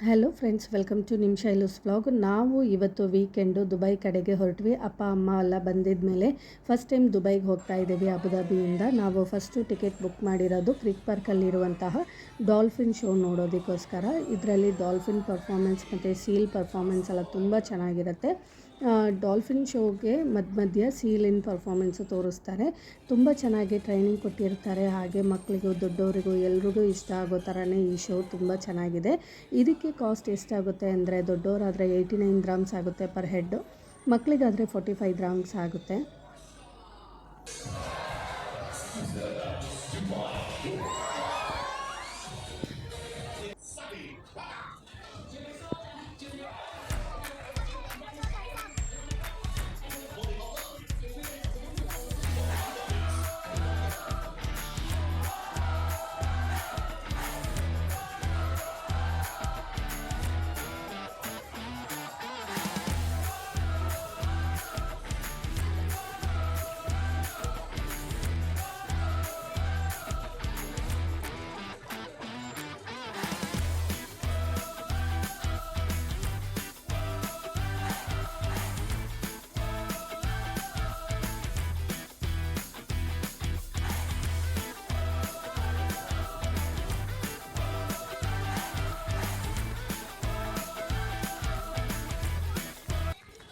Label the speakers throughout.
Speaker 1: Hello friends welcome to ನಿಮ್ಮ ಶೈಲೂಸ್ blog ನಾವು ಇವತ್ತು ವೀಕೆಂಡು ದುಬೈ ಕಡೆಗೆ ಹೊರಟ್ವಿ. ಅಪ್ಪ, ಅಮ್ಮ ಎಲ್ಲ ಬಂದಿದ ಮೇಲೆ ಫಸ್ಟ್ ಟೈಮ್ ದುಬೈಗೆ ಹೋಗ್ತಾ ಇದ್ದೀವಿ ಅಬುದಾಬಿಯಿಂದ. ನಾವು ಫಸ್ಟು ಟಿಕೆಟ್ ಬುಕ್ ಮಾಡಿರೋದು ಕ್ರಿಕ್ ಪಾರ್ಕಲ್ಲಿರುವಂತಹ ಡಾಲ್ಫಿನ್ ಶೋ ನೋಡೋದಕ್ಕೋಸ್ಕರ. ಇದರಲ್ಲಿ ಡಾಲ್ಫಿನ್ ಪರ್ಫಾಮೆನ್ಸ್ ಮತ್ತು ಸೀಲ್ ಪರ್ಫಾಮೆನ್ಸ್ ಎಲ್ಲ ತುಂಬ ಚೆನ್ನಾಗಿರುತ್ತೆ. ಡಾಲ್ಫಿನ್ ಶೋಗೆ ಮಧ್ಯ ಮಧ್ಯ ಸೀಲಿನ ಪರ್ಫಾಮೆನ್ಸು ತೋರಿಸ್ತಾರೆ. ತುಂಬ ಚೆನ್ನಾಗಿ ಟ್ರೈನಿಂಗ್ ಕೊಟ್ಟಿರ್ತಾರೆ. ಹಾಗೆ ಮಕ್ಕಳಿಗೂ ದೊಡ್ಡವರಿಗೂ, ಎಲ್ರಿಗೂ ಇಷ್ಟ ಆಗೋ ಥರನೇ ಈ ಶೋ ತುಂಬ ಚೆನ್ನಾಗಿದೆ. ಇದಕ್ಕೆ ಕಾಸ್ಟ್ ಎಷ್ಟಾಗುತ್ತೆ ಅಂದರೆ ದೊಡ್ಡವರಾದರೆ ಏಯ್ಟಿ ನೈನ್ ಗ್ರಾಮ್ಸ್ ಆಗುತ್ತೆ ಪರ್ ಹೆಡ್ಡು ಮಕ್ಕಳಿಗಾದರೆ ಫೋರ್ಟಿ ಫೈವ್ ಗ್ರಾಮ್ಸ್ ಆಗುತ್ತೆ.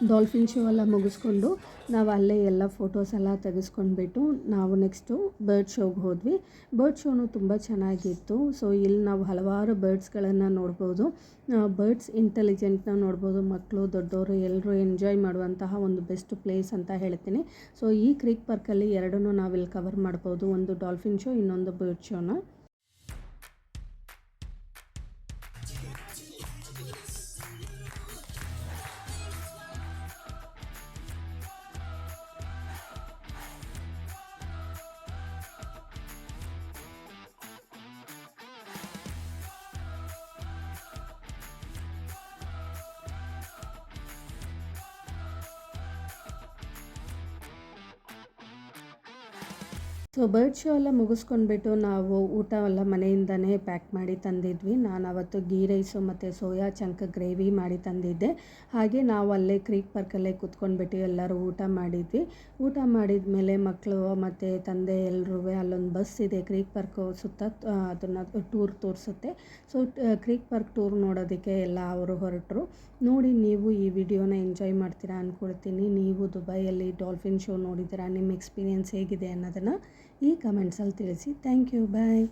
Speaker 1: ಡಾಲ್ಫಿನ್ ಶೋ ಎಲ್ಲ ಮುಗಿಸ್ಕೊಂಡು ನಾವು ಅಲ್ಲೇ ಎಲ್ಲ ಫೋಟೋಸ್ ಎಲ್ಲ ತೆಗೆಸ್ಕೊಂಡ್ಬಿಟ್ಟು ನಾವು ನೆಕ್ಸ್ಟು ಬರ್ಡ್ ಶೋಗೆ ಹೋದ್ವಿ. ಬರ್ಡ್ ಶೋನು ತುಂಬ ಚೆನ್ನಾಗಿತ್ತು. ಸೊ, ಇಲ್ಲಿ ನಾವು ಹಲವಾರು ಬರ್ಡ್ಸ್ಗಳನ್ನು ನೋಡ್ಬೋದು. ಬರ್ಡ್ಸ್ ಇಂಟೆಲಿಜೆಂಟ್ನ ನೋಡ್ಬೋದು. ಮಕ್ಕಳು ದೊಡ್ಡವರು ಎಲ್ಲರೂ ಎಂಜಾಯ್ ಮಾಡುವಂತಹ ಒಂದು ಬೆಸ್ಟ್ ಪ್ಲೇಸ್ ಅಂತ ಹೇಳ್ತೀನಿ. ಸೊ, ಈ ಕ್ರೀಕ್ ಪಾರ್ಕಲ್ಲಿ ಎರಡನ್ನೂ ನಾವಿಲ್ಲಿ ಕವರ್ ಮಾಡ್ಬೋದು. ಒಂದು ಡಾಲ್ಫಿನ್ ಶೋ, ಇನ್ನೊಂದು ಬರ್ಡ್ ಶೋನ. ಸೊ ಬರ್ಡ್ ಶೋ ಎಲ್ಲ ಮುಗಿಸ್ಕೊಂಡ್ಬಿಟ್ಟು ನಾವು ಊಟ ಎಲ್ಲ ಮನೆಯಿಂದನೇ ಪ್ಯಾಕ್ ಮಾಡಿ ತಂದಿದ್ವಿ. ನಾನು ಅವತ್ತು ಗೀ ರೈಸು ಮತ್ತು ಸೋಯಾ ಚಂಕ್ ಗ್ರೇವಿ ಮಾಡಿ ತಂದಿದ್ದೆ. ಹಾಗೆ ನಾವು ಅಲ್ಲೇ ಕ್ರೀಕ್ ಪಾರ್ಕಲ್ಲೇ ಕುತ್ಕೊಂಡ್ಬಿಟ್ಟು ಎಲ್ಲರೂ ಊಟ ಮಾಡಿದ್ವಿ. ಊಟ ಮಾಡಿದ ಮೇಲೆ ಮಕ್ಕಳು ಮತ್ತು ತಂದೆ ಎಲ್ಲರೂ ಅಲ್ಲೊಂದು ಬಸ್ ಇದೆ. ಕ್ರೀಕ್ ಪಾರ್ಕ್ ಸುತ್ತ ಅದನ್ನು ಟೂರ್ ತೋರಿಸುತ್ತೆ. ಸೊ ಕ್ರೀಕ್ ಪಾರ್ಕ್ ಟೂರ್ ನೋಡೋದಕ್ಕೆ ಎಲ್ಲ ಅವರು ಹೊರಟರು. ನೋಡಿ ನೀವು ಈ ವಿಡಿಯೋನ ಎಂಜಾಯ್ ಮಾಡ್ತೀರಾ ಅಂದ್ಕೊಳ್ತೀನಿ ನೀವು ದುಬೈಯಲ್ಲಿ ಡಾಲ್ಫಿನ್ ಶೋ ನೋಡಿದ್ದೀರಾ? ನಿಮ್ಮ ಎಕ್ಸ್ಪೀರಿಯೆನ್ಸ್ ಹೇಗಿದೆ ಅನ್ನೋದನ್ನು ಈ ಕಮೆಂಟ್ಸಲ್ಲಿ ತಿಳಿಸಿ ಥ್ಯಾಂಕ್ ಯು ಬಾಯ್